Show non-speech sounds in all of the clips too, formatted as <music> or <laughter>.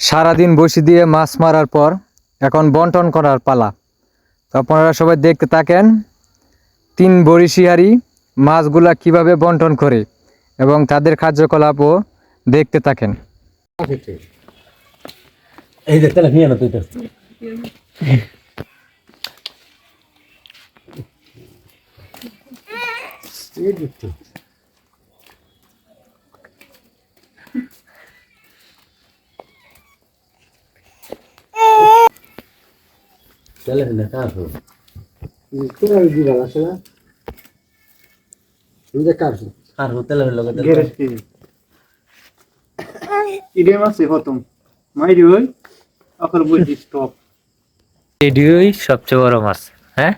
সারাদিন বসি দিয়ে মাছ মারার পর এখন বন্টন করার পালা। তো আপনারা সবাই দেখতে থাকেন তিন বড়ি শিহারি মাছগুলা কীভাবে বন্টন করে এবং তাদের কার্যকলাপও দেখতে থাকেন। এই যে তাহলে নিয়ে না তুই তো। তাহলে না কাছো তোরা দিবাল আছে না? নিজে কাটছো আর হোটেলে লগে গেরেছি ইডে মাসে হতম মাইরি হই আখর বলছি স্টপ এডিওই সবচেয়ে বড় মাছ হ্যাঁ?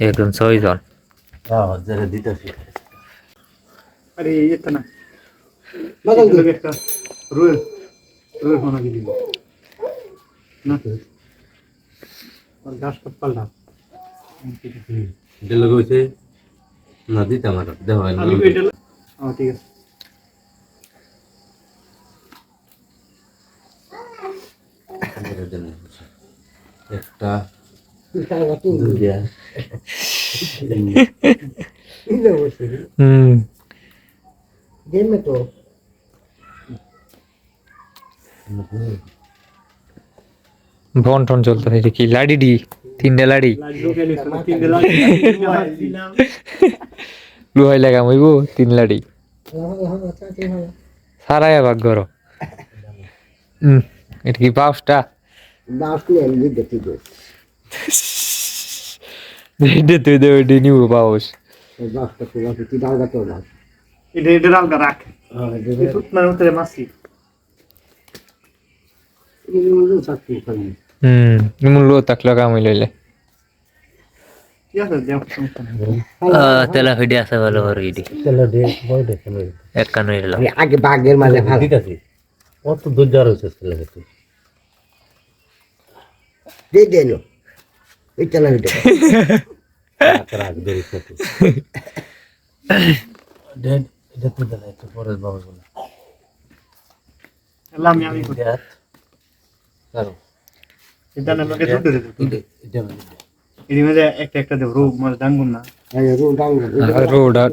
একদম ছয়জন। হ্যাঁ যারা দিতেছি। আরে এটা না। লাগে একটা রুয়েল রুয়েল হোনা গিলি না তো আর ঘাস কাট পাল্টা দিল কইছে না। দিতে আমার দেওয়া ঠিক আছে। একটা হুম। গেমে তো। বন্টন চলতেছে <laughs> এটা কি লাডি ডি তিনটে লাডি। লুহাই লাগাম হইব তিন লাডি। সারাই ভাগ করো হুম এটা কি পাউসটা এটা তুই নিব তুই রাখ। হ্যাঁ এটা চাকরি খালি হুম এমন লো তাকলে কাম হইলে ঠিক আছে দেখ সমস্যা তেলা হইডি আছে ভালো ইডি দে দেখে এক কান হইল আগে মাঝে দিতেছি দূর যাওয়ার এটা একটু পরে বাবা বলে আমি আমি করি একটা একটা দেব রোগ মানে ডাঙ্গুন না? রোড আর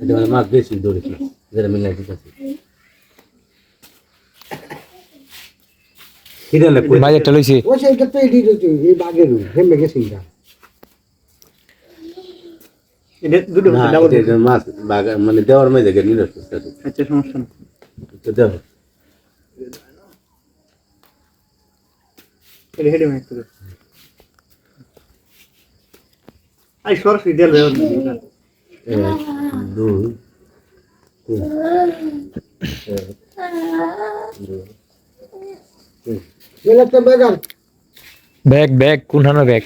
এটা মানে মাছ বেশি ধরেছি যেটা মিলাই দিতেছি কিরে না কই? বাজারটা লইছি। ও সেইটা তো এডি তো এই বাঘের হেমে গেছে এটা এটা দুটো না মাছ বাগা মানে দেওয়ার মধ্যে গেলে আচ্ছা সমস্যা নেই। তো দেও ব্যাগ ব্যাগ ব্যাগ?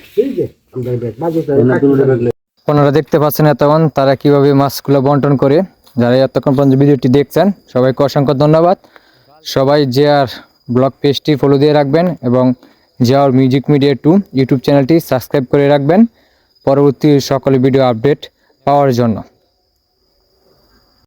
দেখতে পাচ্ছেন এতক্ষণ তারা কীভাবে মাছগুলো বন্টন করে। যারা এতক্ষণ পর্যন্ত ভিডিওটি দেখছেন, সবাইকে অসংখ্য ধন্যবাদ। সবাই যে আর ব্লগ পেজটি ফলো দিয়ে রাখবেন এবং যে আর মিউজিক মিডিয়া টু ইউটিউব চ্যানেলটি সাবস্ক্রাইব করে রাখবেন। পরবর্তী সকল ভিডিও আপডেট পাওয়ার জন্য।